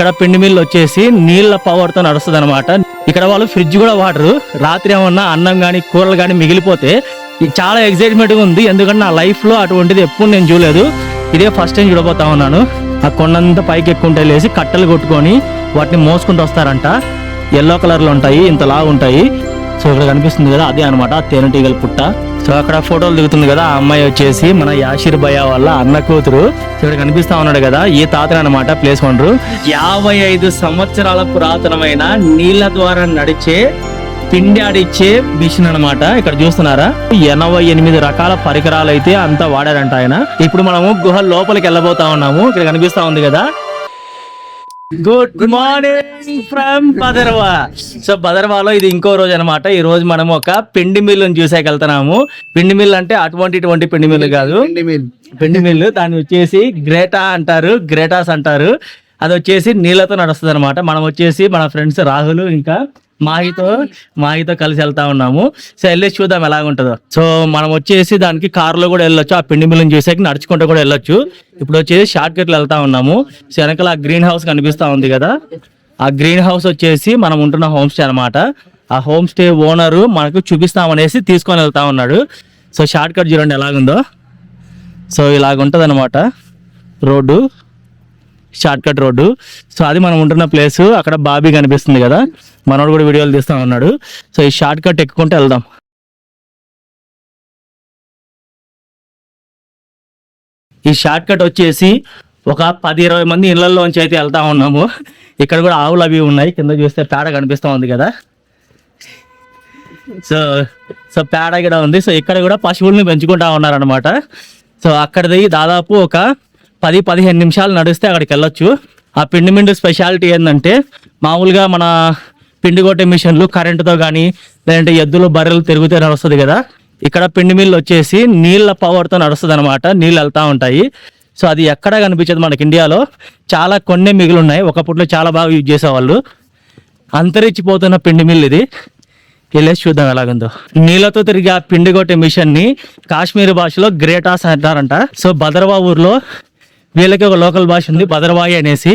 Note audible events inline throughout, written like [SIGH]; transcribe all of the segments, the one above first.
ఇక్కడ పిండి మిల్లు వచ్చేసి నీళ్ళ పవర్తో నడుస్తుంది అనమాట ఇక్కడ వాళ్ళు ఫ్రిడ్జ్ కూడా వాడరు. రాత్రి ఏమన్నా అన్నం కానీ కూరలు కానీ మిగిలిపోతే ఇది చాలా ఎగ్జైట్మెంట్గా ఉంది. ఎందుకంటే నా లైఫ్లో అటువంటిది ఎప్పుడు నేను చూడలేదు. ఇదే ఫస్ట్ టైం చూడబోతా ఉన్నాను. ఆ కొండంతా పైకి ఎక్కుంటే లేసి కట్టెలు కొట్టుకొని వాటిని మోసుకుంటూ వస్తారంట. ఎల్లో కలర్లో ఉంటాయి ఇంతలా ఉంటాయి. సో ఇక్కడ కనిపిస్తుంది కదా అదే అనమాట తేనెటీగల పుట్ట. సో అక్కడ ఫోటోలు దిగుతుంది కదా ఆ అమ్మాయి వచ్చేసి మన యాషిర్ భయ వాళ్ళ అన్న కూతురు. సో ఇక్కడ కనిపిస్తా ఉన్నాడు కదా ఈ తాత అనమాట ప్లేస్ వండరు యాభై ఐదు సంవత్సరాల పురాతనమైన నీళ్ళ ద్వారా నడిచే పిండి ఆడిచ్చే మిషన్ అన్నమాట ఇక్కడ చూస్తున్నారా? ఎనభై ఎనిమిది రకాల పరికరాలు అయితే అంతా వాడారంట ఆయన. ఇప్పుడు మనము గుహ లోపలికి వెళ్ళబోతా ఉన్నాము ఇక్కడ కనిపిస్తా ఉంది కదా. Good morning from Badarwa so బదర్వాలో ఇది ఇంకో రోజు అనమాట ఈ రోజు మనం ఒక పిండి మిల్లుని చూసాక వెళ్తున్నాము. పిండి మిల్ అంటే అటువంటి ఇటువంటి పిండి మిల్లు కాదు. పిండి మిల్లు దాన్ని వచ్చేసి గ్రేటా అంటారు గ్రేటాస్ అంటారు. అది వచ్చేసి నీళ్ళతో నడుస్తుంది అనమాట మనం వచ్చేసి మన ఫ్రెండ్స్ రాహుల్ ఇంకా మాహితో మాహితో కలిసి వెళ్తా ఉన్నాము. సో వెళ్ళేసి చూద్దాం ఎలాగుంటుందో. సో మనం వచ్చేసి దానికి కారులో కూడా వెళ్ళొచ్చు. ఆ పిండి మిల్లుని చూసాక నడుచుకుంటూ కూడా వెళ్ళొచ్చు. ఇప్పుడు వచ్చేసి షార్ట్ కట్లు వెళ్తా ఉన్నాము. సో వెనకాల ఆ గ్రీన్ హౌస్ కనిపిస్తా ఉంది కదా. ఆ గ్రీన్ హౌస్ వచ్చేసి మనం ఉంటున్న హోమ్ స్టే అనమాట ఆ హోమ్ స్టే ఓనరు మనకు చూపిస్తామనేసి తీసుకొని వెళ్తా ఉన్నాడు. సో షార్ట్ కట్ చూడండి ఎలాగుందో. సో ఇలాగ ఉంటుంది అనమాట రోడ్డు. Shortcut road. సో అది మనం ఉంటున్న ప్లేస్. అక్కడ బాబీ కనిపిస్తుంది కదా. మనోడు కూడా వీడియోలు తీస్తా ఉన్నాడు. సో ఈ షార్ట్ కట్ ఎక్కుకుంటే వెళ్దాం. ఈ షార్ట్ కట్ వచ్చేసి ఒక పది ఇరవై మంది ఇళ్ళలోంచి అయితే వెళ్తా ఉన్నాము. ఇక్కడ కూడా ఆవులు అవి ఉన్నాయి. కింద చూస్తే పేడ కనిపిస్తూ ఉంది కదా. సో సో పేడ కూడా ఉంది. సో ఇక్కడ కూడా పశువుల్ని పెంచుకుంటా ఉన్నారనమాట సో అక్కడిది దాదాపు ఒక పది పదిహేను నిమిషాలు నడిస్తే అక్కడికి వెళ్ళొచ్చు. ఆ పిండి మిండు స్పెషాలిటీ ఏంటంటే మామూలుగా మన పిండి కొట్టే మిషన్లు కరెంటుతో కానీ లేదంటే ఎద్దులు బర్రెలు తిరిగితే నడుస్తుంది కదా. ఇక్కడ పిండి మిల్లు వచ్చేసి నీళ్ళ పవర్తో నడుస్తుంది అనమాట నీళ్ళు వెళ్తా ఉంటాయి. సో అది ఎక్కడ కనిపించదు మనకి ఇండియాలో. చాలా కొన్ని మిగిలి ఉన్నాయి ఒకప్పట్లో చాలా బాగా యూజ్ చేసేవాళ్ళు. అంతరించిపోతున్న పిండి మిల్ ఇది. వెళ్ళేసి చూద్దాం ఎలాగుందో. నీళ్ళతో తిరిగి ఆ పిండి కొట్టే మిషన్ని కాశ్మీర్ భాషలో గ్రేటాస్ అంటారంట సో భద్రవా ఊర్లో వీళ్ళకి ఒక లోకల్ భాష ఉంది భద్రవాయి అనేసి.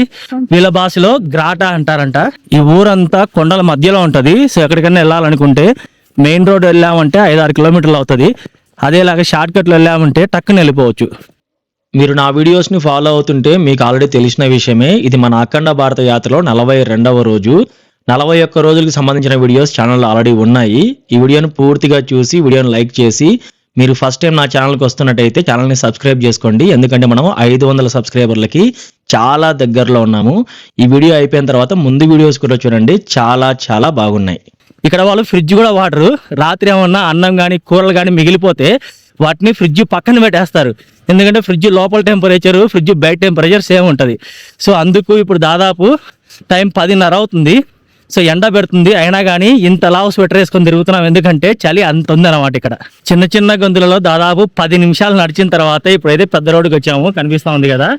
వీళ్ళ భాషలో గ్రాటా అంటారంట. ఈ ఊరంతా కొండల మధ్యలో ఉంటుంది. సో ఎక్కడికైనా వెళ్ళాలనుకుంటే మెయిన్ రోడ్ వెళ్ళామంటే ఐదు ఆరు కిలోమీటర్లు అవుతుంది. అదేలాగా షార్ట్ కట్లు వెళ్ళామంటే టక్కున వెళ్ళిపోవచ్చు. మీరు నా వీడియోస్ని ఫాలో అవుతుంటే మీకు ఆల్రెడీ తెలిసిన విషయమే ఇది మన అఖండ భారత యాత్రలో నలభై రెండవ రోజు. నలభై ఒక్క రోజులకు సంబంధించిన వీడియోస్ ఛానల్లో ఆల్రెడీ ఉన్నాయి. ఈ వీడియోను పూర్తిగా చూసి వీడియోను లైక్ చేసి మీరు ఫస్ట్ టైం నా ఛానల్కి వస్తున్నట్టయితే ఛానల్ని సబ్స్క్రైబ్ చేసుకోండి. ఎందుకంటే మనం ఐదు వందల సబ్స్క్రైబర్లకి చాలా దగ్గరలో ఉన్నాము. ఈ వీడియో అయిపోయిన తర్వాత ముందు వీడియోస్ కూడా చూడండి. చాలా చాలా బాగున్నాయి. ఇక్కడ వాళ్ళు ఫ్రిడ్జ్ కూడా వాడరు. రాత్రి ఏమన్నా అన్నం కానీ కూరలు కానీ మిగిలిపోతే వాటిని ఫ్రిడ్జ్ పక్కన పెట్టేస్తారు. ఎందుకంటే ఫ్రిడ్జ్ లోపల టెంపరేచర్ ఫ్రిడ్జ్ బయట టెంపరేచర్ సేమ్ ఉంటుంది. సో అందుకు ఇప్పుడు దాదాపు టైం పదిన్నర అవుతుంది. సో ఎండ పెడుతుంది అయినా కానీ ఇంత లావు స్వెటర్ వేసుకొని తిరుగుతున్నాం. ఎందుకంటే చలి అంత ఉందన్నమాట ఇక్కడ. చిన్న చిన్న గొంతులలో దాదాపు పది నిమిషాలు నడిచిన తర్వాత ఇప్పుడైతే పెద్ద రోడ్డుకి వచ్చాము. కనిపిస్తూ ఉంది కదా.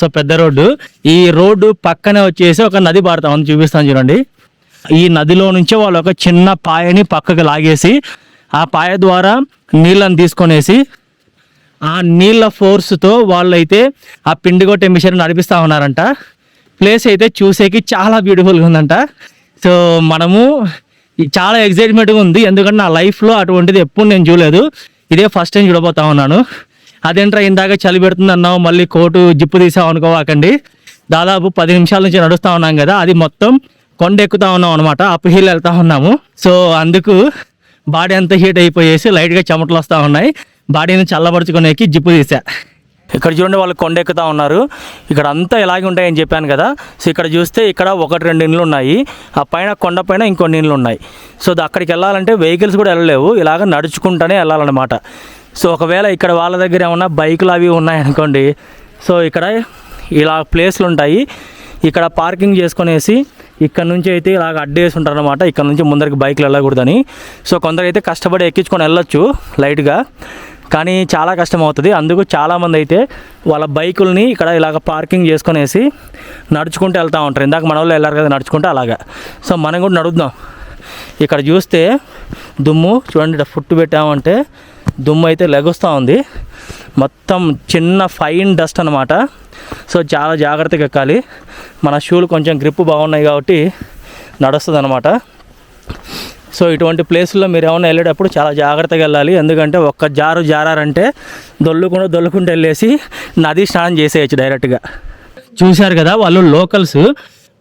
సో పెద్ద రోడ్డు. ఈ రోడ్డు పక్కనే వచ్చేసి ఒక నది పారుతా ఉంది. చూపిస్తాను చూడండి. ఈ నదిలో నుంచే వాళ్ళు ఒక చిన్న పాయని పక్కకు లాగేసి ఆ పాయ ద్వారా నీళ్ళని తీసుకొనేసి ఆ నీళ్ళ ఫోర్స్తో వాళ్ళైతే ఆ పిండి కొట్టే మిషన్ నడిపిస్తూ ఉన్నారంట. ప్లేస్ అయితే చూసేకి చాలా బ్యూటిఫుల్గా ఉందంట. సో మనము చాలా ఎక్సైట్మెంట్గా ఉంది. ఎందుకంటే నా లైఫ్లో అటువంటిది ఎప్పుడు నేను చూడలేదు. ఇదే ఫస్ట్ టైం చూడబోతా ఉన్నాను. అదేంట్రా ఇందాక చలి పెడుతుంది అన్నావు మళ్ళీ కోటు జిప్పు తీసావు అనుకోవాకండి దాదాపు పది నిమిషాల నుంచి నడుస్తూ ఉన్నాం కదా అది మొత్తం కొండ ఎక్కుతా ఉన్నాం అనమాట అప్ హిల్ వెళ్తా ఉన్నాము. సో అందుకు బాడీ అంతా హీట్ అయిపోయేసి లైట్గా చెమటలు వస్తూ ఉన్నాయి. బాడీని చల్లబరుచుకునేకి జిప్పు తీసా. ఇక్కడ చూడండి వాళ్ళు కొండెక్కుతా ఉన్నారు. ఇక్కడ అంతా ఇలాగే ఉంటాయని చెప్పాను కదా. సో ఇక్కడ చూస్తే ఇక్కడ ఒకటి రెండు ఇండ్లు ఉన్నాయి. ఆ పైన కొండ పైన ఇంకొన్ని ఇండ్లు ఉన్నాయి. సో అక్కడికి వెళ్ళాలంటే వెహికల్స్ కూడా వెళ్ళలేవు. ఇలాగ నడుచుకుంటూనే వెళ్ళాలన్నమాట. సో ఒకవేళ ఇక్కడ వాళ్ళ దగ్గర ఏమన్నా బైకులు అవి ఉన్నాయనుకోండి. సో ఇక్కడ ఇలా ప్లేస్లు ఉంటాయి. ఇక్కడ పార్కింగ్ చేసుకునేసి ఇక్కడ నుంచి అయితే ఇలాగ అడ్డేసి ఉంటారు అనమాట ఇక్కడ నుంచి ముందరికి బైక్లు వెళ్ళకూడదని. సో కొందరు అయితే కష్టపడి ఎక్కించుకొని వెళ్ళొచ్చు లైట్గా. కానీ చాలా కష్టం అవుతుంది అందుకు చాలామంది అయితే వాళ్ళ బైకుల్ని ఇక్కడ ఇలాగ పార్కింగ్ చేసుకునేసి నడుచుకుంటూ వెళ్తూ ఉంటారు. ఇందాక మన వాళ్ళు వెళ్ళారు కదా నడుచుకుంటూ అలాగా. సో మనం కూడా నడుద్దాం. ఇక్కడ చూస్తే దుమ్ము చూడండి ఇక్కడ ఫుట్ పెట్టామంటే దుమ్ము అయితే లెగుస్తూ ఉంది. మొత్తం చిన్న ఫైన్ డస్ట్ అనమాట సో చాలా జాగ్రత్తగా ఎక్కాలి. మన షూలు కొంచెం గ్రిప్ బాగున్నాయి కాబట్టి నడుస్తుంది అనమాట సో ఇటువంటి ప్లేసుల్లో మీరు ఏమైనా వెళ్ళేటప్పుడు చాలా జాగ్రత్తగా వెళ్ళాలి. ఎందుకంటే ఒక్క జారు జారారంటే దొల్లుకుండా దొల్లుకుంటూ వెళ్ళేసి నది స్నానం చేసేయచ్చు డైరెక్ట్గా. చూశారు కదా వాళ్ళు లోకల్స్.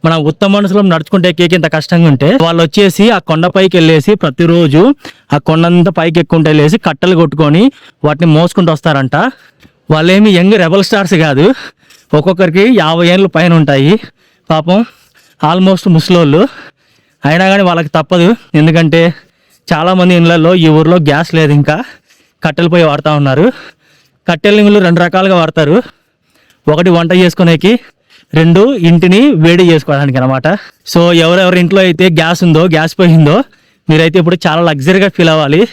మనం ఉత్తమ మనసులో నడుచుకుంటే ఎక్కేకి ఇంత కష్టంగా ఉంటే వాళ్ళు వచ్చేసి ఆ కొండ పైకి వెళ్ళేసి ప్రతిరోజు ఆ కొండంతా పైకి ఎక్కుంటే వెళ్ళేసి కట్టెలు కొట్టుకొని వాటిని మోసుకుంటూ వస్తారంట. వాళ్ళేమి యంగ్ రెబల్ స్టార్స్ కాదు. ఒక్కొక్కరికి యాభై ఏళ్ళు పైన ఉంటాయి. పాపం ఆల్మోస్ట్ ముసలోళ్ళు. అయినా కానీ వాళ్ళకి తప్పదు. ఎందుకంటే చాలామంది ఇళ్ళల్లో ఈ ఊర్లో గ్యాస్ లేదు ఇంకా. కట్టెల పొయ్యి వాడుతూ ఉన్నారు. కట్టెల రెండు రకాలుగా వాడతారు. ఒకటి వంట చేసుకునేకి రెండు ఇంటిని వేడి చేసుకోవడానికి అనమాట సో ఎవరెవరి ఇంట్లో అయితే గ్యాస్ ఉందో గ్యాస్ పోయిందో మీరైతే ఇప్పుడు చాలా లగ్జరీగా ఫీల్ అవ్వాలి.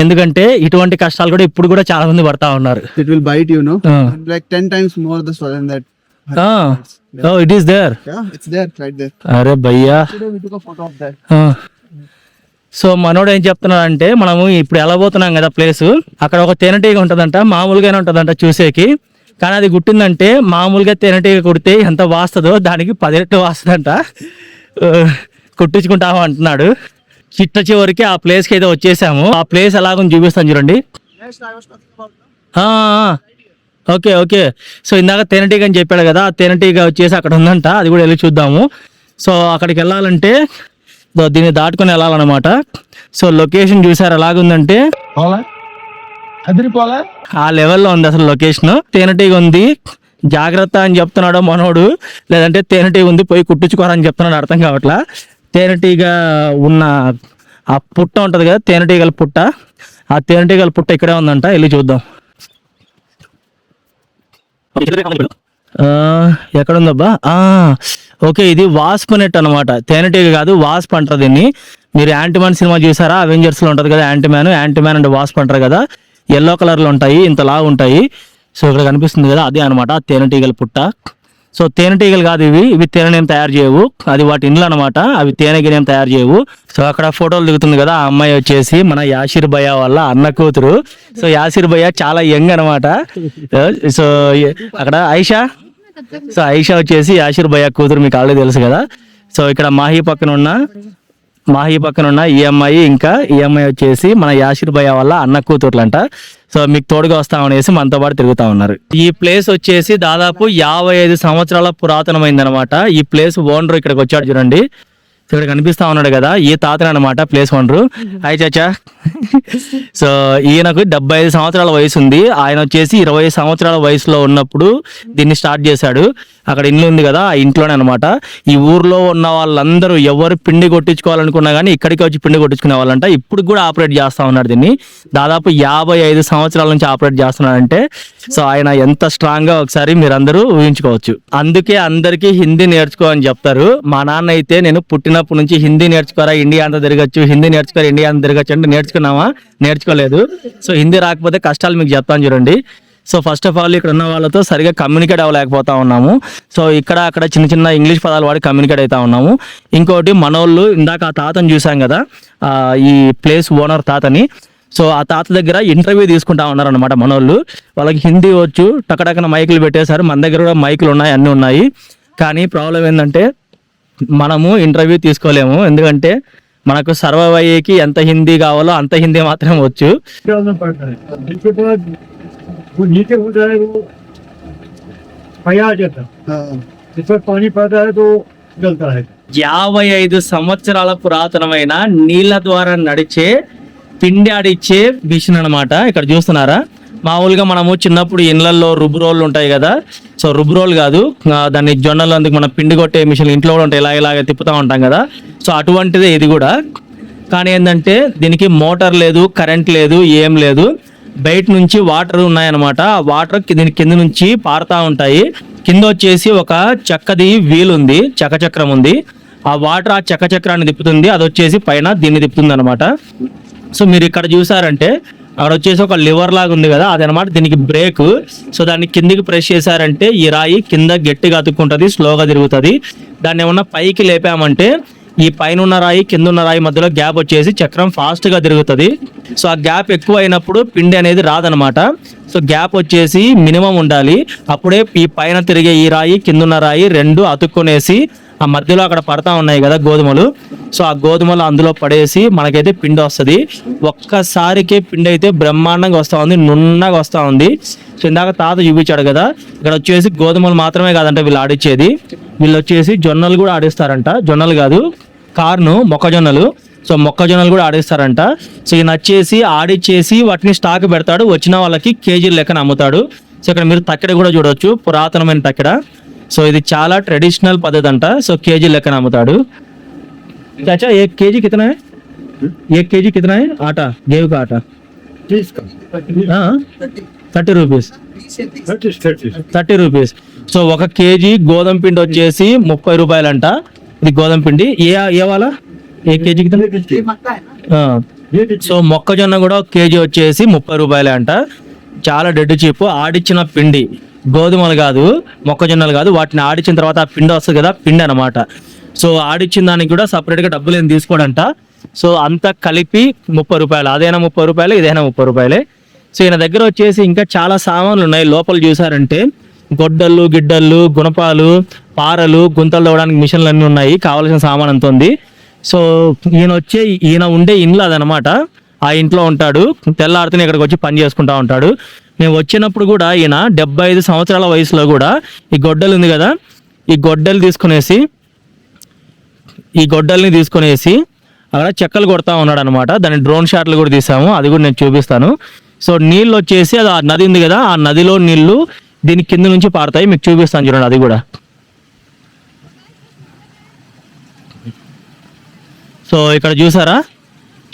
ఎందుకంటే ఇటువంటి కష్టాలు కూడా ఇప్పుడు కూడా చాలా మంది పడతా ఉన్నారు. Will bite you, no? Uh. Like 10 times more the swollen that. It is there Yeah, it's there, right there. అరే భయ్యా. Today we took a photo of that. So మనోడు ఏం చెప్తున్నాడంటే మనము ఇప్పుడు ఎలా పోతున్నాం కదా ప్లేస్ అక్కడ ఒక తేనెటీగ ఉంటుందంట మామూలుగానే ఉంటుందంట చూసేకి. కానీ అది గుట్టిందంటే మామూలుగా తేనెటీగ కుడితే ఎంత వాస్తుందో దానికి పది రెట్లు వాస్తుందంట. ఆ, కుట్టించుకుంటాము అంటున్నాడు. చిట్ట చివరికి ఆ ప్లేస్కి అయితే వచ్చేసాము. ఆ ప్లేస్ ఎలాగో చూపిస్తాను చూడండి. Okay okay. సో ఇందాక తేనెటీగ అని చెప్పాడు కదా ఆ తేనెటీగ వచ్చేసి అక్కడ ఉందంట అది కూడా వెళ్ళి చూద్దాము. సో అక్కడికి వెళ్ళాలంటే దీన్ని దాటుకొని వెళ్ళాలన్నమాట. సో లొకేషన్ చూసారు ఎలాగుందంటే? ఆ లెవెల్లో ఉంది అసలు లొకేషన్. తేనెటీగ ఉంది జాగ్రత్త అని చెప్తున్నాడు మనోడు లేదంటే తేనెటీగ ఉంది పోయి కుట్టించుకోరని చెప్తున్నాడు అర్థం కావట్లా. తేనెటీగ ఉన్న ఆ పుట్ట ఉంటది కదా తేనెటీగల పుట్ట. ఆ తేనెటీగల పుట్ట ఇక్కడే ఉందంట వెళ్ళి చూద్దాం. ఆ, ఎక్కడ ఉందబ్బా ఆ, ఓకే ఇది వాస్ప్ నెట్ అనమాట తేనెటీగ కాదు వాస్ప్ అంటారు దీన్ని. మీరు యాంటీమాన్ సినిమా చూసారా? అవెంజర్స్లో ఉంటది కదా యాంటీమాన్ యాంటీమాన్ అండ్ వాస్ప్ అంటారు కదా. ఎల్లో కలర్లో ఉంటాయి ఇంతలా ఉంటాయి. సో ఇక్కడ కనిపిస్తుంది కదా అదే అనమాట తేనెటీగల పుట్ట. సో తేనెటీగలు కాదు ఇవి. ఇవి తేనెనేం తయారు చేయవు. అది వాటి ఇండ్లు అనమాట అవి తేనెగినేం తయారు చేయవు. సో అక్కడ ఫోటోలు దిగుతుంది కదా ఆ అమ్మాయి వచ్చేసి మన యాసిర్ భయ్య వాళ్ళ అన్న కూతురు. సో యాసిర్ భయ్య చాలా యంగ్ అనమాట సో అక్కడ ఐషా? సో ఐషా వచ్చేసి యాసిర్ భయ్య కూతురు మీకు ఆల్రెడీ తెలుసు కదా. సో ఇక్కడ మాహి పక్కన ఉన్న మాహి పక్కన ఉన్న ఈఎంఐ ఇంకా ఈఎంఐ వచ్చేసి మన యాసిర్ భయ్య వల్ల అన్న కూతుర్లంట. సో మీకు తోడుగా వస్తామనేసి మనతో పాటు తిరుగుతా ఉన్నారు. ఈ ప్లేస్ వచ్చేసి దాదాపు యాభై ఐదు సంవత్సరాల పురాతనమైంది అనమాట ఈ ప్లేస్ ఓనర్ ఇక్కడికి వచ్చాడు చూడండి. ఇక్కడ కనిపిస్తా ఉన్నాడు కదా ఈ తాతనే అనమాట ప్లేస్ ఓనరు హాయ్ చాచా. [LAUGHS] సో ఈయనకు డెబ్బై ఐదు సంవత్సరాల వయసు ఉంది. ఆయన వచ్చేసి ఇరవై సంవత్సరాల వయసులో ఉన్నప్పుడు దీన్ని స్టార్ట్ చేశాడు. అక్కడ ఇల్లు ఉంది కదా ఆ ఇంట్లోనే అనమాట ఈ ఊర్లో ఉన్న వాళ్ళందరూ ఎవరు పిండి కొట్టించుకోవాలనుకున్నా కానీ ఇక్కడికి వచ్చి పిండి కొట్టించుకునే వాళ్ళంట. ఇప్పుడు కూడా ఆపరేట్ చేస్తా ఉన్నాడు దీన్ని. దాదాపు యాభై ఐదు సంవత్సరాల నుంచి ఆపరేట్ చేస్తున్నాడంటే సో ఆయన ఎంత స్ట్రాంగ్గా ఒకసారి మీరందరూ ఊహించుకోవచ్చు. అందుకే అందరికీ హిందీ నేర్చుకో అని చెప్తారు. మా నాన్న అయితే నేను పుట్టినప్పటి నుంచి హిందీ నేర్చుకోరా ఇండియా అంతా తిరగచ్చు హిందీ నేర్చుకోరా ఇండియా అంతా తిరగచ్చు అంటే నేర్చుకున్నామా? నేర్చుకోలేదు. సో హిందీ రాకపోతే కష్టాలు మీకు చెప్తాను చూడండి. సో ఫస్ట్ ఆఫ్ ఆల్ ఇక్కడ ఉన్న వాళ్ళతో సరిగా కమ్యూనికేట్ అవ్వలేకపోతా ఉన్నాము. సో ఇక్కడ అక్కడ చిన్న చిన్న ఇంగ్లీష్ పదాలు వాడి కమ్యూనికేట్ అవుతా ఉన్నాము. ఇంకోటి మనోళ్ళు ఇందాక ఆ తాతని చూసాం కదా ఈ ప్లేస్ ఓనర్ తాతని. సో ఆ తాత దగ్గర ఇంటర్వ్యూ తీసుకుంటా ఉన్నారనమాట మనోళ్ళు. వాళ్ళకి హిందీ వచ్చు టకటకన మైకులు పెట్టేశారు. మన దగ్గర కూడా మైకులు ఉన్నాయి అన్నీ ఉన్నాయి. కానీ ప్రాబ్లం ఏంటంటే మనము ఇంటర్వ్యూ తీసుకోలేము. ఎందుకంటే మనకు సర్వవయ్యకి ఎంత హిందీ కావాలో అంత హిందీ మాత్రం వచ్చు. యాభై ఐదు సంవత్సరాల పురాతనమైన నీళ్ళ ద్వారా నడిచే పిండి ఆడిచ్చే మిషన్ అనమాట ఇక్కడ చూస్తున్నారా? మామూలుగా మనము చిన్నప్పుడు ఇండ్లల్లో రుబ్బు రోళ్ళు ఉంటాయి కదా. సో రుబ్బు రోల్ కాదు దాన్ని జొన్నలు అందుకు మనం పిండి కొట్టే మిషన్ ఇంట్లో కూడా ఉంటాయి. ఇలా ఇలాగ తిప్పుతూ ఉంటాం కదా. సో అటువంటిదే ఇది కూడా. కానీ ఏంటంటే దీనికి మోటార్ లేదు కరెంట్ లేదు ఏం లేదు. బయట నుంచి వాటర్ ఉన్నాయన్నమాట. ఆ వాటర్ దీని కింద నుంచి పారుతూ ఉంటాయి. కింద వచ్చేసి ఒక చెక్కది వీల్ ఉంది చక్కచక్రం ఉంది. ఆ వాటర్ ఆ చక్కచక్రాన్ని తిప్పుతుంది. అది వచ్చేసి పైన దీన్ని తిప్పుతుంది అనమాట సో మీరు ఇక్కడ చూసారంటే అక్కడ వచ్చేసి ఒక లివర్ లాగా ఉంది కదా అదనమాట దీనికి బ్రేక్. సో దాన్ని కిందికి ప్రెస్ చేశారంటే ఈ రాయి కింద గట్టిగా అతుక్కుంటుంది స్లోగా తిరుగుతుంది. దాన్ని ఏమన్నా పైకి లేపామంటే ఈ పైన ఉన్న రాయి కింద ఉన్న రాయి మధ్యలో గ్యాప్ వచ్చేసి చక్రం ఫాస్ట్గా తిరుగుతుంది. సో ఆ గ్యాప్ ఎక్కువ అయినప్పుడు పిండి అనేది రాదనమాట. సో గ్యాప్ వచ్చేసి మినిమం ఉండాలి. అప్పుడే ఈ పైన తిరిగే ఈ రాయి కింద ఉన్న రాయి రెండు అతుక్కునేసి ఆ మధ్యలో అక్కడ పడతా ఉన్నాయి కదా గోధుమలు. సో ఆ గోధుమలు అందులో పడేసి మనకైతే పిండి వస్తుంది. ఒక్కసారికే పిండి అయితే బ్రహ్మాండంగా వస్తూ ఉంది నున్నగా వస్తూ ఉంది. సో ఇందాక తాత చూపించాడు కదా ఇక్కడ వచ్చేసి గోధుమలు మాత్రమే కాదంట వీళ్ళు ఆడిచ్చేది. వీళ్ళు వచ్చేసి జొన్నలు కూడా ఆడిస్తారంట. జొన్నలు కాదు కార్ను మొక్కజొన్నలు. సో మొక్కజొన్నలు కూడా ఆడిస్తారంట. సో ఈయన వచ్చేసి ఆడిచ్చేసి వాటిని స్టాక్ పెడతాడు. వచ్చిన వాళ్ళకి కేజీల లెక్కన అమ్ముతాడు. సో ఇక్కడ మీరు తక్కెడ కూడా చూడొచ్చు పురాతనమైన తక్కెడ. సో ఇది చాలా ట్రెడిషనల్ పద్ధతి అంట సో కేజీ లెక్కన అమ్ముతాడు చాచా ఏ కేజీ కితనా ఏ కేజీ కితనా ఆట గేవ్ ఆట. Thirty rupees. Thirty rupees. So ఒక కేజీ గోధుమ పిండి వచ్చేసి ముప్పై రూపాయలంట. ఇది గోధుమ పిండి. ఏ ఏ వాళ్ళ? ఏ కేజీ సో మొక్కజొన్న కూడా కేజీ వచ్చేసి ముప్పై రూపాయలే అంట చాలా డెడ్ చీప్ ఆడిచ్చిన పిండి. గోధుమలు కాదు మొక్కజొన్నలు కాదు వాటిని ఆడిచ్చిన తర్వాత ఆ పిండి వస్తుంది కదా పిండి అనమాట సో ఆడిచ్చిన దానికి కూడా సపరేట్గా డబ్బులు ఏం తీసుకోడంట. సో అంతా కలిపి ముప్పై రూపాయలు అదైనా ముప్పై రూపాయలు ఇదైనా ముప్పై రూపాయలే. సో ఈయన దగ్గర వచ్చేసి ఇంకా చాలా సామాన్లు ఉన్నాయి లోపల చూసారంటే. గొడ్డళ్ళు గిడ్డళ్ళు గుణపాలు పారలు గుంతలు తవ్వడానికి మిషన్లు అన్నీ ఉన్నాయి కావాల్సిన సామాన్ అంత ఉంది. సో ఈయన వచ్చే ఈయన ఉండే ఇండ్లు అదనమాట ఆ ఇంట్లో ఉంటాడు తెల్లారితేనే ఇక్కడికి వచ్చి పని చేసుకుంటా ఉంటాడు. మేము వచ్చినప్పుడు కూడా ఈయన డెబ్బై ఐదు సంవత్సరాల వయసులో కూడా ఈ గొడ్డలు ఉంది కదా ఈ గొడ్డలు తీసుకునేసి ఈ గొడ్డల్ని తీసుకునేసి అక్కడ చెక్కలు కొడతా ఉన్నాడు అనమాట దాని డ్రోన్ షాట్లు కూడా తీసాము అది కూడా నేను చూపిస్తాను. సో నీళ్ళు వచ్చేసి అది ఆ నది ఉంది కదా ఆ నదిలో నీళ్ళు దీని కింద నుంచి పారుతాయి. మీకు చూపిస్తాను చూడండి అది కూడా. సో ఇక్కడ చూసారా?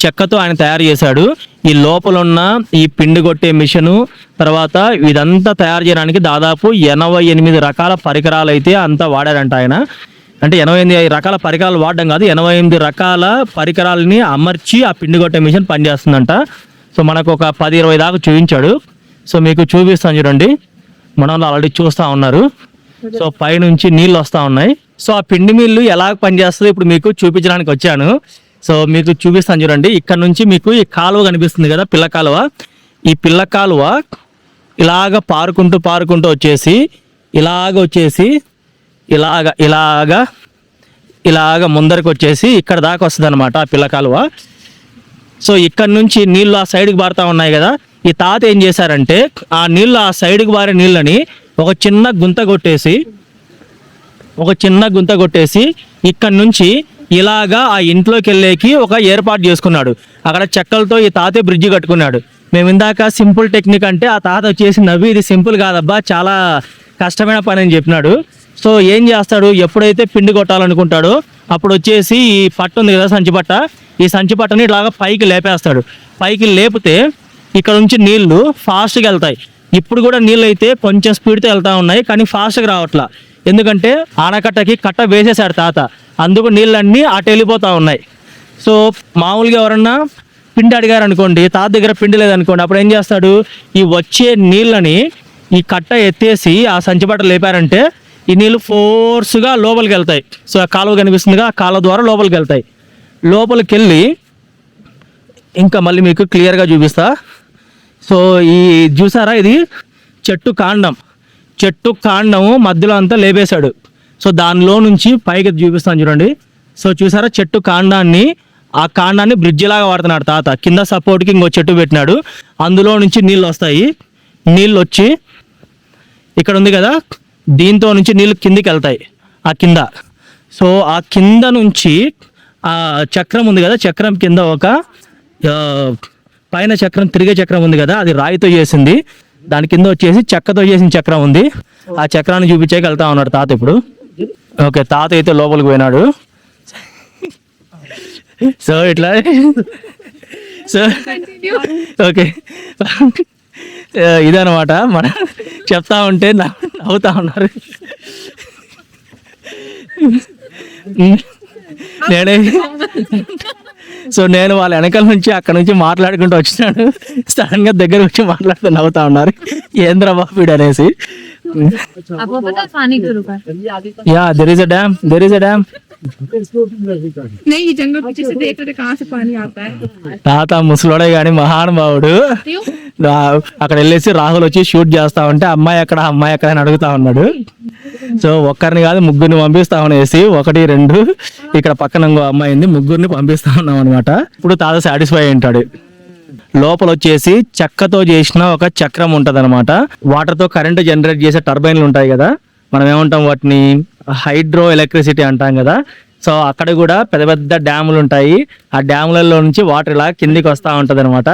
చెక్కతో ఆయన తయారు చేశాడు. ఈ లోపల ఉన్న ఈ పిండి కొట్టే మిషను తర్వాత ఇదంతా తయారు చేయడానికి దాదాపు ఎనభై ఎనిమిది రకాల పరికరాలు అయితే అంతా వాడారంట ఆయన. అంటే ఎనభై ఎనిమిది రకాల పరికరాలు వాడడం కాదు ఎనభై ఎనిమిది రకాల పరికరాలని అమర్చి ఆ పిండి కొట్టే మిషన్ పనిచేస్తుందంట. సో మనకు ఒక పది ఇరవై దాకా చూపించాడు. సో మీకు చూపిస్తాను చూడండి. మన ఆల్రెడీ చూస్తూ ఉన్నారు. సో పైనుంచి నీళ్ళు వస్తూ ఉన్నాయి. సో ఆ పిండి మిల్లు ఎలా పనిచేస్తుందో ఇప్పుడు మీకు చూపించడానికి వచ్చాను. సో మీకు చూపిస్తాను చూడండి. ఇక్కడ నుంచి మీకు ఈ కాలువ కనిపిస్తుంది కదా పిల్ల కాలువ. ఈ పిల్ల కాలువ ఇలాగ పారుకుంటూ పారుకుంటూ వచ్చేసి ఇలాగ వచ్చేసి ఇలాగ ఇలాగ ఇలాగ ముందరికి వచ్చేసి ఇక్కడ దాకా వస్తుంది అనమాట ఆ పిల్ల కాలువ. సో ఇక్కడ నుంచి నీళ్ళు ఆ సైడ్కి పారుతూ ఉన్నాయి కదా. ఈ తాత ఏం చేశారంటే ఆ నీళ్ళు ఆ సైడ్కి పారే నీళ్ళని ఒక చిన్న గుంత కొట్టేసి ఒక చిన్న గుంత కొట్టేసి ఇక్కడ నుంచి ఇలాగా ఆ ఇంట్లోకి వెళ్ళేకి ఒక ఏర్పాటు చేసుకున్నాడు. అక్కడ చెక్కలతో ఈ తాతే బ్రిడ్జి కట్టుకున్నాడు. మేము ఇందాక సింపుల్ టెక్నిక్ అంటే ఆ తాత వచ్చేసి నవ్వి ఇది సింపుల్ కాదబ్బా చాలా కష్టమైన పని అని చెప్పినాడు. సో ఏం చేస్తాడు? ఎప్పుడైతే పిండి కొట్టాలనుకుంటాడో అప్పుడు వచ్చేసి ఈ పట్టు ఉంది కదా సంచిపట్ట ఈ సంచిపట్టని ఇలాగా పైకి లేపేస్తాడు. పైకి లేపితే ఇక్కడ నుంచి నీళ్ళు ఫాస్ట్గా వెళ్తాయి. ఇప్పుడు కూడా నీళ్ళు అయితే కొంచెం స్పీడ్తో వెళ్తా ఉన్నాయి కానీ ఫాస్ట్గా రావట్లా. ఎందుకంటే ఆనకట్టకి కట్ట వేసేసాడు తాత. అందుకు నీళ్ళన్నీ అటు వెళ్ళిపోతూ ఉన్నాయి. సో మామూలుగా ఎవరన్నా పిండి అడిగారు అనుకోండి తాత దగ్గర పిండి లేదనుకోండి అప్పుడు ఏం చేస్తాడు? ఈ వచ్చే నీళ్ళని ఈ కట్ట ఎత్తేసి ఆ సంచి బట్ట లేపారంటే ఈ నీళ్ళు ఫోర్స్గా లోపలికి వెళ్తాయి. సో ఆ కాలువ కనిపిస్తుందిగా ఆ కాలువ ద్వారా లోపలికి వెళ్తాయి. లోపలికి వెళ్ళి ఇంకా మళ్ళీ మీకు క్లియర్గా చూపిస్తా. సో ఈ చూసారా ఇది? చెట్టు కాండం. చెట్టు కాండం మధ్యలో అంతా లేపేశాడు. సో దానిలో నుంచి పైకి చూపిస్తాను చూడండి. సో చూసారా చెట్టు కాండాన్ని ఆ కాండాన్ని బ్రిడ్జి లాగా వాడుతున్నాడు తాత. కింద సపోర్ట్కి ఇంకో చెట్టు పెట్టినాడు. అందులో నుంచి నీళ్ళు వస్తాయి. నీళ్ళు వచ్చి ఇక్కడ ఉంది కదా దీంతో నుంచి నీళ్ళు కిందికి వెళ్తాయి ఆ కింద. సో ఆ కింద నుంచి ఆ చక్రం ఉంది కదా చక్రం కింద ఒక పైన చక్రం తిరిగే చక్రం ఉంది కదా అది రాయితో చేసింది. దాని కింద వచ్చేసి చెక్కతో చేసిన చక్రం ఉంది. ఆ చక్రాన్ని చూపించేకి వెళ్తా ఉన్నాడు తాత ఇప్పుడు. ఓకే తాత అయితే లోపలికి పోయినాడు. సో ఇట్లా? So okay. ఇదనమాట మన చెప్తా ఉంటే నవ్వుతా ఉన్నారు. నేనే సో నేను వాళ్ళ వెనకాల నుంచి అక్కడ నుంచి మాట్లాడుకుంటూ వచ్చినాను. సడన్ దగ్గర వచ్చి మాట్లాడుతూ నవ్వుతా ఉన్నారు. ఏంద్రబాబుడు అనేసి. आपको पता है पानी क्यों रुका है yeah there is a dam there is a dam नहीं ये जंगल पीछे से देख रहे कहाँ से पानी आता है తాత ముసలోడే గాని మహానుభావుడు क्यों? రా- అక్కడ వెళ్ళేసి రాహుల్ వచ్చి షూట్ చేస్తా ఉంటే అమ్మాయి ఎక్కడ అమ్మాయి ఎక్కడ అని అడుగుతా ఉన్నాడు సో ఒక్కరిని కాదు ముగ్గురిని పంపిస్తా అనేసి ఒకటి రెండు ఇక్కడ పక్కన ఇంకో అమ్మాయి ఉంది ముగ్గురిని పంపిస్తా ఉన్నాం అనమాట ఇప్పుడు తాత సాటిస్ఫై అయి ఉంటాడు లోపల వచ్చేసి చెక్కతో చేసిన ఒక చక్రం ఉంటుంది అనమాట వాటర్తో కరెంట్ జనరేట్ చేసే టర్బైన్లు ఉంటాయి కదా. మనం ఏమంటాం వాటిని? హైడ్రో ఎలక్ట్రిసిటీ అంటాం కదా. సో అక్కడ కూడా పెద్ద పెద్ద డ్యాములు ఉంటాయి ఆ డ్యాములలో నుంచి వాటర్ ఇలా కిందికి వస్తూ ఉంటుంది అనమాట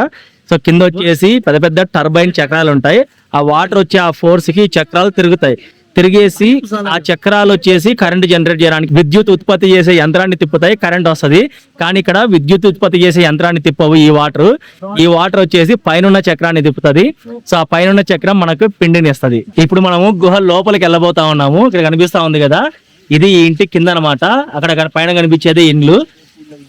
సో కింద వచ్చేసి పెద్ద పెద్ద టర్బైన్ చక్రాలు ఉంటాయి ఆ వాటర్ వచ్చే ఆ ఫోర్స్కి చక్రాలు తిరుగుతాయి. తిరిగేసి ఆ చక్రాలు వచ్చేసి కరెంట్ జనరేట్ చేయడానికి విద్యుత్ ఉత్పత్తి చేసే యంత్రాన్ని తిప్పుతాయి కరెంట్ వస్తది. కానీ ఇక్కడ విద్యుత్ ఉత్పత్తి చేసే యంత్రాన్ని తిప్పవు ఈ వాటర్ ఈ వాటర్ వచ్చేసి పైన చక్రాన్ని తిప్పుతుంది. సో ఆ పైన చక్రం మనకు పిండిని ఇస్తుంది. ఇప్పుడు మనము గుహ లోపలికి వెళ్ళబోతా ఉన్నాము. ఇక్కడ కనిపిస్తా ఉంది కదా. ఇది ఈ ఇంటి కింద అనమాట అక్కడ పైన కనిపించేది ఇండ్లు.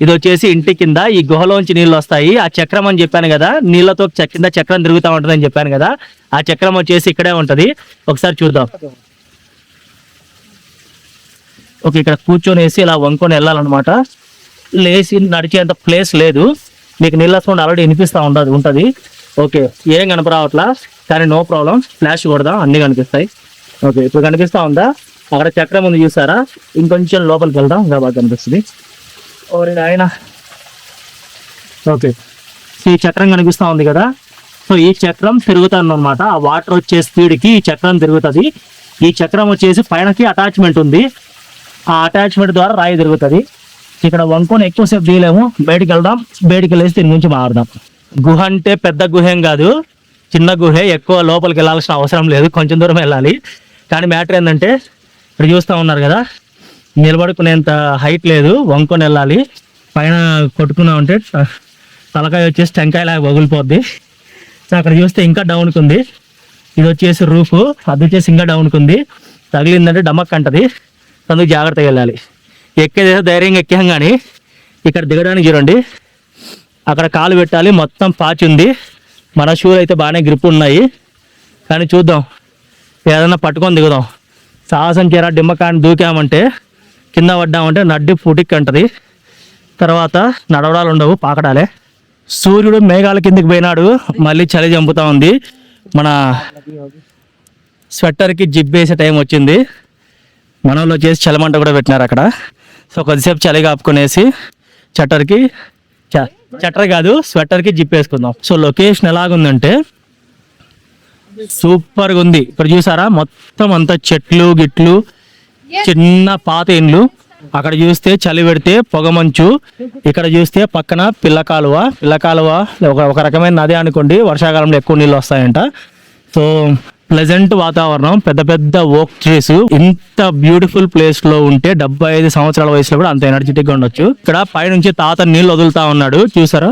ఇది వచ్చేసి ఇంటి కింద ఈ గుహలోంచి నీళ్ళు వస్తాయి. ఆ చక్రం అని చెప్పాను కదా. నీళ్ళతో చ- కింద చక్రం తిరుగుతూ ఉంటుంది అని చెప్పాను కదా. ఆ చక్రం వచ్చేసి ఇక్కడే ఉంటది. ఒకసారి చూద్దాం. ఓకే ఇక్కడ కూర్చొనేసి ఇలా వంకొని వెళ్ళాలన్నమాట. లేచి నడిచేంత ప్లేస్ లేదు. మీకు నీళ్ళ సౌండ్ ఆల్రెడీ వినిపిస్తూ ఉండదు ఉంటుంది. ఓకే ఏం కనపరావట్లా కానీ నో ప్రాబ్లం ఫ్లాష్ కొడదాం అన్నీ కనిపిస్తాయి. ఓకే ఇప్పుడు కనిపిస్తా ఉందా? అక్కడ చక్రం ఉంది చూసారా? ఇంకొంచెం లోపలికి వెళ్దాం ఇంకా బాగా కనిపిస్తుంది. ఓరే ఆయన ఓకే ఈ చక్రం కనిపిస్తూ ఉంది కదా? సో ఈ చక్రం తిరుగుతుంది అనమాట ఆ వాటర్ వచ్చే స్పీడ్కి ఈ చక్రం తిరుగుతుంది. ఈ చక్రం వచ్చేసి పైనకి అటాచ్మెంట్ ఉంది. ఆ అటాచ్మెంట్ ద్వారా రాయి తిరుగుతుంది. ఇక్కడ వంకొని ఎక్కువసేపు తీయలేము బయటికి వెళ్దాం. బయటికి వెళ్ళేసి దీని గురించి మారుదాం గుహ అంటే పెద్ద గుహ ఏం కాదు. చిన్న గుహే. ఎక్కువ లోపలికి వెళ్ళాల్సిన అవసరం లేదు. కొంచెం దూరం వెళ్ళాలి. కానీ మ్యాటర్ ఏంటంటే ఇక్కడ చూస్తూ ఉన్నారు కదా. నిలబడుకునేంత హైట్ లేదు. వంకొని వెళ్ళాలి. పైన కొట్టుకున్నా ఉంటే తలకాయ వచ్చేసి టెంకాయలాగా పగిలిపోద్ది సో అక్కడ చూస్తే ఇంకా డౌన్కి ఉంది ఇది వచ్చేసి రూఫ్ అది వచ్చేసి ఇంకా డౌన్కి ఉంది తగిలిందంటే డమక్ అంటది. అందుకు జాగ్రత్తగా వెళ్ళాలి. ఎక్కేదేదో ధైర్యంగా ఎక్కాం కానీ ఇక్కడ దిగడానికి చూడండి. అక్కడ కాలు పెట్టాలి మొత్తం పాచి ఉంది. మన షూలు అయితే బాగానే గ్రిప్ ఉన్నాయి. కానీ చూద్దాం. ఏదైనా పట్టుకొని దిగుదాం. సాహసం చేరా డిమ్మకాయని దూకామంటే కింద పడ్డామంటే నడ్డి పుటిక్ అంటది. తర్వాత నడవడాలు ఉండవు పాకడాలే. సూర్యుడు మేఘాల కిందికి పోయినాడు మళ్ళీ చలి చంపుతా ఉంది. మన స్వెట్టర్కి జిప్ వేసే టైం వచ్చింది. మన వాళ్ళు వచ్చేసి చలమంట కూడా పెట్టినారు అక్కడ. సో కొద్దిసేపు చలి కాపుకునేసి చట్టర్కి చ- చట్టర్ కాదు స్వెట్టర్కి జిప్ వేసుకుందాం. సో లొకేషన్ ఎలాగుందంటే సూపర్గా ఉంది ఇక్కడ చూసారా? మొత్తం అంతా చెట్లు గిట్లు చిన్న పాత ఇండ్లు. అక్కడ చూస్తే చలి పెడితే పొగమంచు ఇక్కడ చూస్తే పక్కన పిల్ల కాలువ. పిల్ల కాలువ ఒక ఒక రకమైన నది అనుకోండి. వర్షాకాలంలో ఎక్కువ నీళ్ళు వస్తాయంట. సో ప్లెజెంట్ వాతావరణం పెద్ద పెద్ద ఓక్ ట్రీస్. ఇంత బ్యూటిఫుల్ ప్లేస్లో ఉంటే డెబ్బై ఐదు సంవత్సరాల వయసులో కూడా అంత ఎనర్జెటిక్గా ఉండొచ్చు. ఇక్కడ పైనుంచి తాత నీళ్ళు వదులుతా ఉన్నాడు. చూసారా?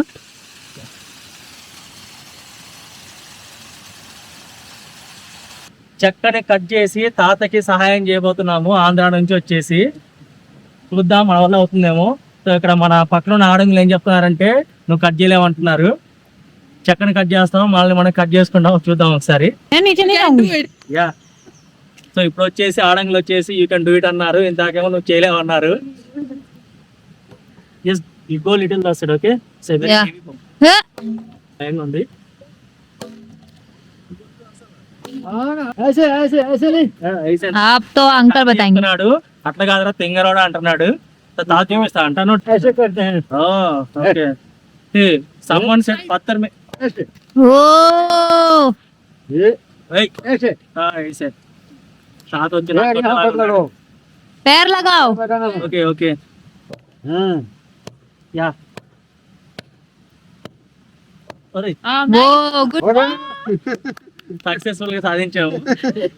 చెక్కని కట్ చేసి తాతకి సహాయం చేయబోతున్నాము. ఆంధ్ర నుంచి వచ్చేసి. చూద్దాం మన వల్ల అవుతుందేమో. సో ఇక్కడ మన పక్కన ఉన్న ఆడంగులు ఏం చెప్తున్నారంటే నువ్వు కట్ చేయలేమంటున్నారు చక్కని కట్ చేస్తాం మనల్ని మనం కట్ చేసుకుంటాం చూద్దాం ఒకసారి. యా. సో ఇప్పుడు వచ్చేసి ఆడంగులు వచ్చేసి యూ కెన్ డూ ఇట్ అన్నారు. ఇంతకేమో నువ్వు చేయలేవు అన్నారు. Yes you. గో లిటిల్ దస్ ఓకే టైం ఉంది ఆప్తో అట్లా కాదురా తింగరోడు అంటున్నాడు. తాత చూపిస్తా అంటాను. సమ్మన్ సెట్ పత్తర్ మే ऐसे ओ ये ఏయ్, ऐसे ఆ, వేసే తాత వచ్చి यार నాకు यहाँ पर కొట్టలాగా लगाओ पैर लगाओ लगाना है। ఓకే ఓకే हाँ యా ఒరేయ్ वो गुड और సక్సెస్ఫుల్ గా సాధించావు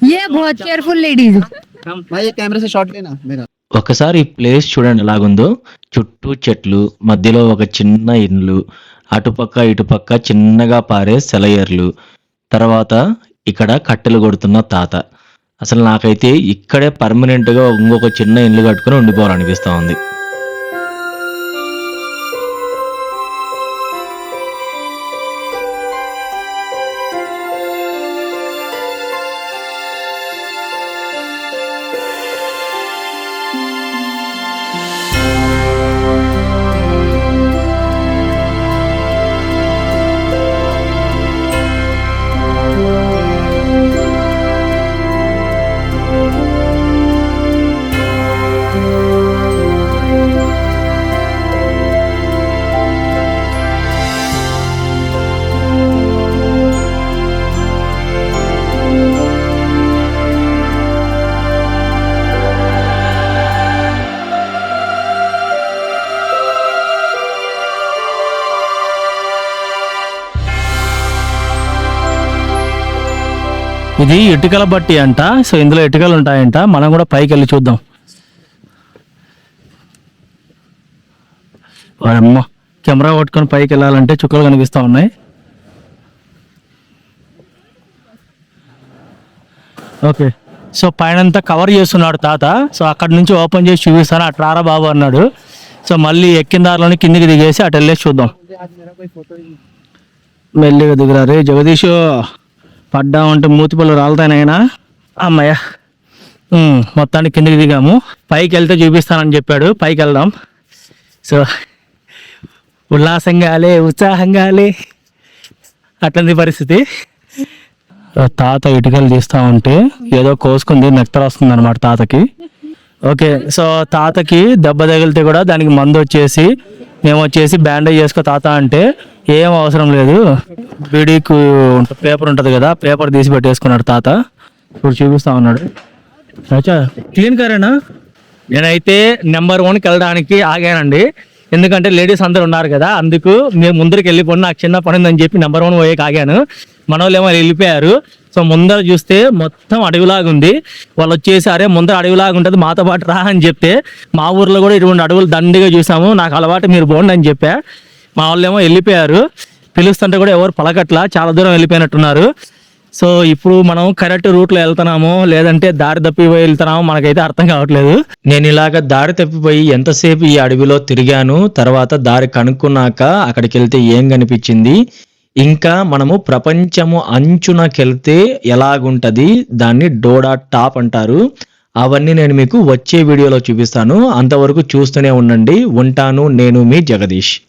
ये बहुत केयरफुल लेडीज కమ్ भाई ये कैमरे से शॉट लेना मेरा ఒకసారి ఈ ప్లేస్ చూడండి ఎలాగుందో చుట్టూ చెట్లు మధ్యలో ఒక చిన్న ఇండ్లు అటుపక్క ఇటుపక్క చిన్నగా పారే సెలయర్లు. తర్వాత ఇక్కడ కట్టెలు కొడుతున్న తాత. అసలు నాకైతే ఇక్కడే పర్మనెంట్గా ఇంకొక చిన్న ఇల్లు కట్టుకుని ఉండిపోవాలనిపిస్తా ఉంది. ఇది ఇటుకల బట్టి అంట సో ఇందులో ఇటుకలు ఉంటాయంట. మనం కూడా పైకి వెళ్ళి చూద్దాం. అమ్మ కెమెరా పట్టుకొని పైకి వెళ్ళాలంటే చుక్కలు కనిపిస్తూ ఉన్నాయి. ఓకే. సో పైన కవర్ చేస్తున్నాడు తాత. సో అక్కడ నుంచి ఓపెన్ చేసి చూపిస్తాను. అట్రారా బాబు అన్నాడు. సో మళ్ళీ ఎక్కిన దారిలోని కిందికి దిగేసి అటు వెళ్ళేసి చూద్దాం. మెల్లిగా దిగురారే జగదీష్. పడ్డా ఉంటే మూతిపళ్ళు రాలుతాయినాయనా? అమ్మయ్య. మొత్తానికి కిందికి దిగాము. పైకి వెళ్తే చూపిస్తానని చెప్పాడు. పైకి వెళ్దాం సో ఉల్లాసంగాలే ఉత్సాహంగాలే. అట్లాంటి పరిస్థితి. తాత ఇటుకలు తీస్తా ఉంటే ఏదో కోసుకుంది నెక్తర వస్తుంది అనమాట తాతకి. ఓకే సో తాతకి దెబ్బ తగిలితే కూడా దానికి మందు వచ్చేసి మేము వచ్చేసి బ్యాండేజ్ చేసుకో తాత అంటే ఏం అవసరం లేదు. బీడీకు పేపర్ ఉంటుంది కదా పేపర్ తీసి పెట్టేసుకున్నాడు తాత. ఇప్పుడు చూపిస్తా ఉన్నాడు. అచ్చా క్లీన్ కారేనా నేనైతే నెంబర్ వన్కి వెళ్ళడానికి ఆగానండి. ఎందుకంటే లేడీస్ అందరు ఉన్నారు కదా అందుకు మేము ముందరికి వెళ్ళిపోయి నాకు చిన్న పని ఉందని చెప్పి నెంబర్ వన్ పోయేకి ఆగాను. మన వెళ్ళిపోయారు. సో ముందర చూస్తే మొత్తం అడవిలాగా ఉంది. వాళ్ళు వచ్చేసి అరే ముందర అడవిలాగా ఉంటుంది మాతో పాటు రా అని చెప్తే మా ఊర్లో కూడా ఇటువంటి అడవులు దండిగా చూసాము. నాకు అలవాటు మీరు పోండి అని చెప్పా. మా వాళ్ళేమో వెళ్ళిపోయారు. పిలుస్తుంటే కూడా ఎవరు పలకట్లా చాలా దూరం వెళ్ళిపోయినట్టున్నారు. సో ఇప్పుడు మనం కరెక్ట్ రూట్లో వెళ్తున్నాము లేదంటే దారి తప్పిపోయి వెళ్తున్నామో మనకైతే అర్థం కావట్లేదు. నేను ఇలాగ దారి తప్పిపోయి ఎంతసేపు ఈ అడవిలో తిరిగాను తర్వాత దారి కనుక్కున్నాక అక్కడికి వెళ్తే ఏం కనిపించింది? ఇంకా మనము ప్రపంచము అంచునకెళ్తే ఎలాగుంటుంది? దాన్ని డోడా టాప్ అంటారు. అవన్నీ నేను మీకు వచ్చే వీడియోలో చూపిస్తాను. అంతవరకు చూస్తూనే ఉండండి. ఉంటాను నేను మీ జగదీష్.